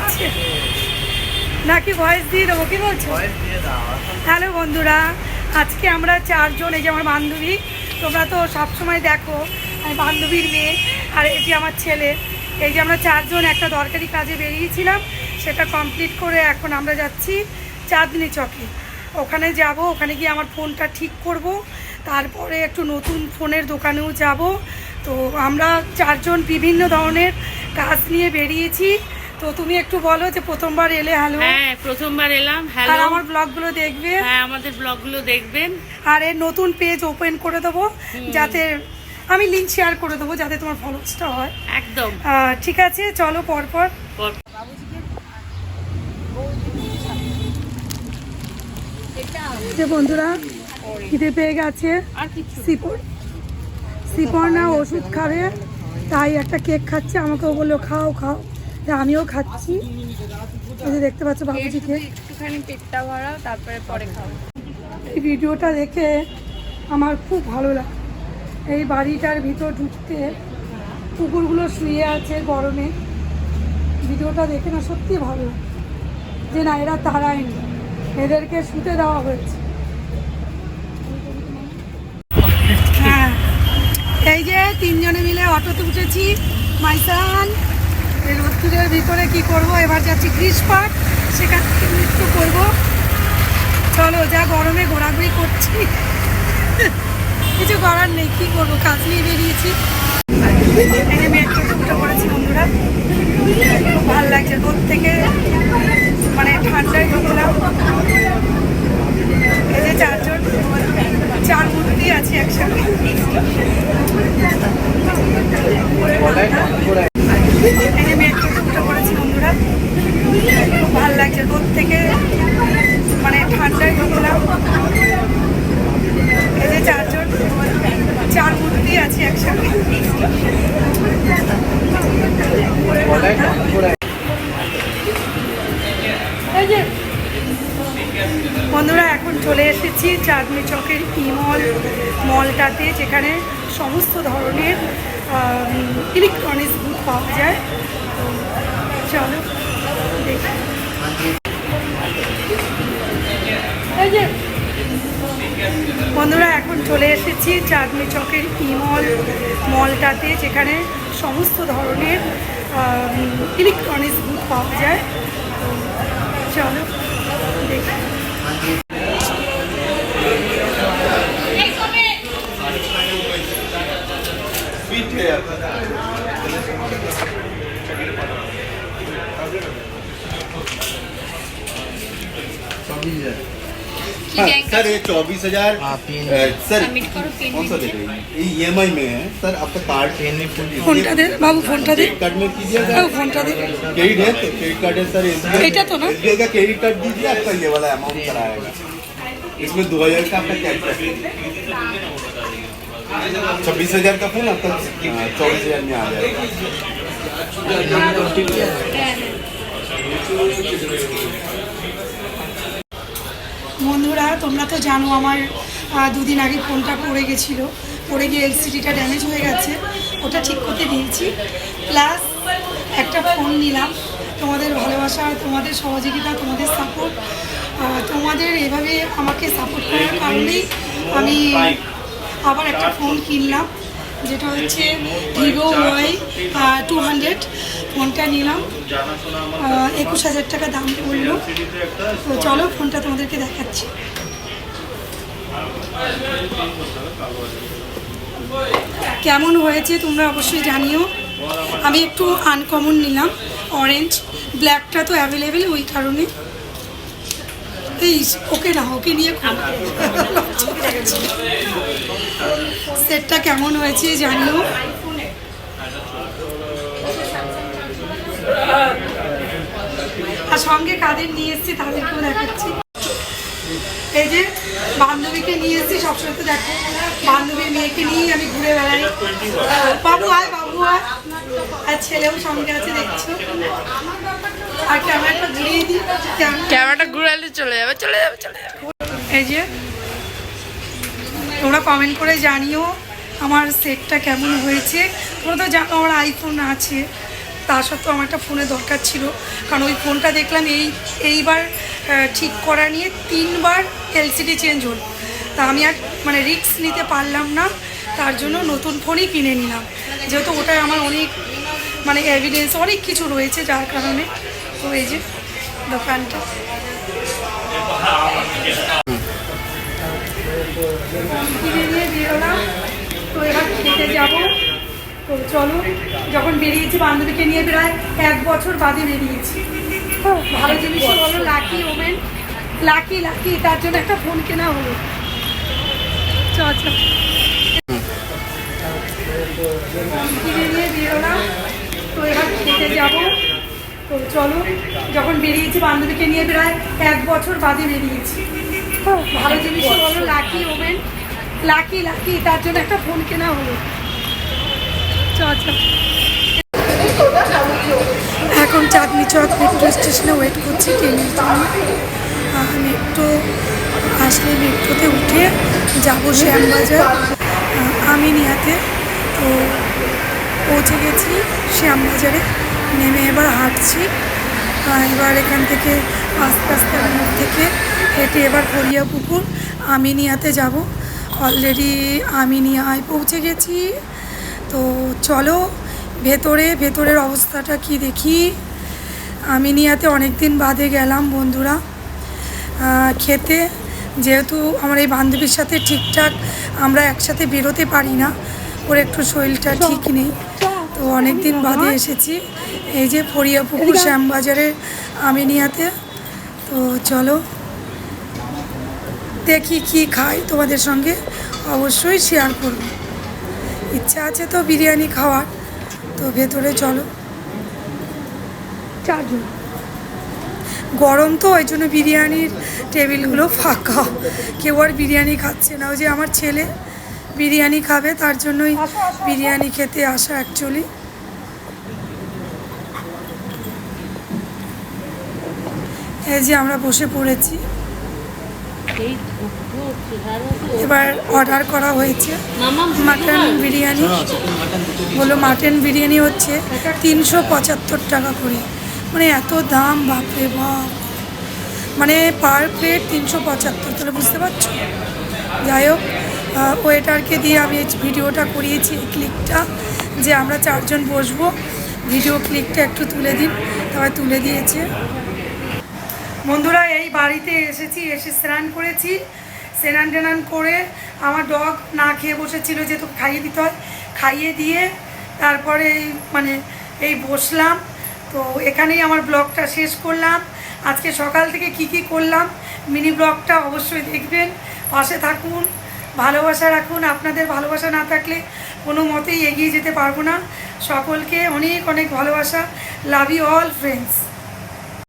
আছে। নাকি ভয়েস দিয়ে দেবো কি বলছো? হ্যালো বন্ধুরা আজকে আমরা চারজন এই যে আমার বান্ধবী তোমরা তো সবসময় দেখো আমি বান্ধবীর মেয়ে আর এটি আমার ছেলে। এই যে আমরা চারজন একটা দরকারি কাজে বেরিয়েছিলাম সেটা কমপ্লিট করে এখন আমরা যাচ্ছি চাঁদনি চকে। ওখানে যাব ওখানে গিয়ে আমার ফোনটা ঠিক করব তারপরে একটু নতুন ফোনের দোকানেও যাব। তো আমরা চারজন বিভিন্ন ধরনের কাজ নিয়ে বেরিয়েছি। তো তুমি একটু বলো যে প্রথমবার এলে হ্যালো হ্যাঁ প্রথমবার এলাম আর হ্যালো আমার ব্লগগুলো দেখবে? হ্যাঁ আমাদের ব্লগগুলো দেখবেন। আর এর নতুন পেজ ওপেন করে দেবো যাতে আমি লিঙ্ক শেয়ার করে দেবো যাতে তোমার ফলোসটা হয়। একদম। ঠিক আছে চলো পরপর। পর- যে বন্ধুরা খিদে পেয়ে গেছে। আর কিছু? সিপর সিপর্ণা ওষুধ খাবে তাই একটা কেক খাচ্ছে আমাকেও বলল খাও খাও। তা আমিও খাচ্ছি। এই যে দেখতে পাচ্ছ বাবুজিকে একটুখানি পেটটা ভরাও তারপরে পরে এই ভিডিওটা দেখে আমার খুব ভালো লাগে এই বাড়িটার ভিতর ঢুকতে কুকুরগুলো শুয়ে আছে গরমে। ভিডিওটা দেখে না সত্যি ভালো যে না এরা তাড়ায়নি এদেরকে শুতে দেওয়া হয়েছে। হ্যাঁ। এই যে তিনজনে মিলে অটোতে উঠেছি মাইসান। রোদ্দুরের ভিতরে কি করব? এবার যাচ্ছি গ্রিস পার্ক সেখান থেকে নৃত্য করব। চলো, যা গরমে ঘোরাঘুরি করছি। কিছু করার নেই, কি করব? কাজ নিয়ে বেরিয়েছি। খুব ভালো লাগছে রোদ থেকে। মানে ঠান্ডায় চারজন, চার আছে একসাথে। এই যে মেট্রোতে উঠে পড়েছি বন্ধুরা খুব ভালো লাগছে রোদ থেকে মানে ঠান্ডায় ঢুকলাম। এই যে চারজন, চার মূর্তি আছে একসাথে। বন্ধুরা, এখন চলে এসেছি চাঁদনি চকের ইমল মলটাতে, যেখানে সমস্ত ধরনের ইলেকট্রনিক্স বুক পাওয়া যায়। চলো দেখি। বন্ধুরা, এখন চলে এসেছি চাঁদনি চকের ইমল মলটাতে, যেখানে সমস্ত ধরনের ইলেকট্রনিক্স বুক পাওয়া যায়। চলো, দেখি। কি हाँ, ব্যাংক सर ये चौबीस हजार सर सबमिट करो पेन कौन सा दे रहे हैं ये ई एम आई में है सर आपका कार्ड ফোনটা দে বাবু ফোনটা দে क्रेडिट कार्ड में कीजिएगा বাবু ফোনটা দে क्रेडिट है तो क्रेडिट कार्ड है सर এটা তো না? एसबीआई का क्रेडिट कार्ड दीजिए आपका ये वाला अमाउंट कराएगा इसमें दो हजार का आपका कैश छब्बीस हजार का फोन आपका चौबीस हजार में आ जाएगा বন্ধুরা, তোমরা তো জানো আমার দুদিন আগে ফোনটা পড়ে গেছিল। পড়ে গিয়ে এলসিডিটা ড্যামেজ হয়ে গেছে। ওটা ঠিক করতে দিয়েছি। প্লাস একটা ফোন নিলাম। তোমাদের ভালোবাসা, তোমাদের সহযোগিতা, তোমাদের সাপোর্ট তোমাদের এভাবে আমাকে সাপোর্ট করার কারণেই আমি আবার একটা ফোন কিনলাম। যেটা হচ্ছে ভিভো ওয়াই টু হান্ড্রেড ফোনটা নিলাম। একুশ হাজার টাকা দাম পড়ল তো চলো ফোনটা তোমাদেরকে দেখাচ্ছি। কেমন হয়েছে তোমরা অবশ্যই জানিও। আমি একটু আনকমন নিলাম অরেঞ্জ ব্ল্যাকটা তো অ্যাভেলেবেল ওই কারণে। এই, ওকে না, ওকে নিয়ে সেটটা কেমন হয়েছে জানিও? আর সঙ্গে কাদের নিয়ে এসেছি তাদেরকেও দেখাচ্ছি। এই যে বান্ধবীকে নিয়ে এসেছি সবসময় তো দেখো বান্ধবীর মেয়েকে নিয়ে আমি ঘুরে বেড়াই। বাবু আয় বাবু আয়। আর ছেলেও সঙ্গে আছে দেখছ? আর ক্যামেরাটা ঘুরিয়ে দিই ক্যামেরাটা ঘুরালে চলে যাবে চলে যাবে চলে যাবে। এই যে তোমরা কমেন্ট করে জানিও আমার সেটটা কেমন হয়েছে? তোমরা তো জানো আমার আইফোন আছে। তা সত্ত্বেও আমার একটা ফোনের দরকার ছিল। কারণ ওই ফোনটা দেখলাম এই এইবার ঠিক করা নিয়ে তিনবার এলসিডি চেঞ্জ হলো। তা আমি আর মানে রিস্ক নিতে পারলাম না। তার জন্য নতুন ফোনই কিনে নিলাম। যেহেতু ওটায় আমার অনেক মানে এভিডেন্স অনেক কিছু রয়েছে যার কারণে। তো এই যে দোকানটা। বেরোলাম খেতে যাব। তো চলো যখন বেরিয়েছি বান্ধবীকে নিয়ে বেরোয় এক বছর বাদে বেরিয়েছি। ভালো জিনিস বলো লাকি ওমেন লাকি লাকি তার জন্য একটা ফোন কেনা হলো। চ চ কিনে নিয়ে বেরোলাম। তো এবার খেতে যাব। তো চলো যখন বেরিয়েছি বান্ধবীকে নিয়ে বেরোয় এক বছর বাদে বেরিয়েছি। ও, ভালো জিনিস বলো লাকি ওমেন লাকি লাকি তার জন্য একটা ফোন কেনা হলো। এখন চাঁদনি চক মেট্রো স্টেশনে ওয়েট করছি ট্রেনের জন্য। মেট্রো আসলে মেট্রোতে উঠে যাব শ্যামবাজার। আহ, আমিনিয়াতে তো পৌঁছে গেছি শ্যামবাজারে। নেমে এবার হাঁটছি। এবার এখান থেকে আস্তে আস্তে মোড় থেকে হেঁটে এবার পুকুর আমিনিয়াতে যাব। অলরেডি আমিনিয়ায় পৌঁছে গেছি। তো চলো ভেতরে ভেতরের অবস্থাটা কি দেখি? আমিনিয়াতে অনেক দিন বাদে গেলাম বন্ধুরা। খেতে যেহেতু আমার এই বান্ধবীর সাথে ঠিকঠাক আমরা একসাথে বেরোতে পারি না ওর একটু শরীরটা ঠিক নেই তো অনেক দিন বাদে এসেছি। এই যে ফরিয়া পুকুর শ্যামবাজারের আমিনিয়াতে তো চলো দেখি কি খাই তোমাদের সঙ্গে অবশ্যই শেয়ার করব। ইচ্ছা আছে তো বিরিয়ানি খাওয়ার। তো ভেতরে চলো। চারজন। গরম তো ওই জন্য বিরিয়ানির টেবিলগুলো ফাঁকা। কেউ আর বিরিয়ানি খাচ্ছে না। ওই যে আমার ছেলে বিরিয়ানি খাবে তার জন্যই বিরিয়ানি খেতে আসা অ্যাকচুয়ালি এই যে আমরা বসে পড়েছি। এবার অর্ডার করা হয়েছে। মাটন বিরিয়ানি। বলল মাটন বিরিয়ানি হচ্ছে তিনশো পঁচাত্তর টাকা করে। মানে এত দাম, বাপরে বাপ। মানে পার প্লেট তিনশো পঁচাত্তর, তাহলে বুঝতে পারছ? যাই হোক ওয়েটারকে দিয়ে আমি ভিডিওটা করিয়েছি এই ক্লিকটা যে আমরা চারজন বসবো। ভিডিও ক্লিকটা একটু তুলে দিন। তবে তুলে দিয়েছে। বন্ধুরা, এই বাড়িতে এসেছি, এসে স্নান করেছি। স্নান টেনান করে আমার ডগ না খেয়ে বসেছিল যেহেতু খাইয়ে দিতে হয়। খাইয়ে দিয়ে তারপরে এই মানে এই বসলাম। তো এখানেই আমার ব্লগটা শেষ করলাম। আজকে সকাল থেকে কি কি করলাম মিনি ব্লগটা অবশ্যই দেখবেন। পাশে থাকুন, ভালোবাসা রাখুন। আপনাদের ভালোবাসা না থাকলে কোনো মতেই এগিয়ে যেতে পারব না। সকলকে অনেক অনেক ভালোবাসা। Love you all friends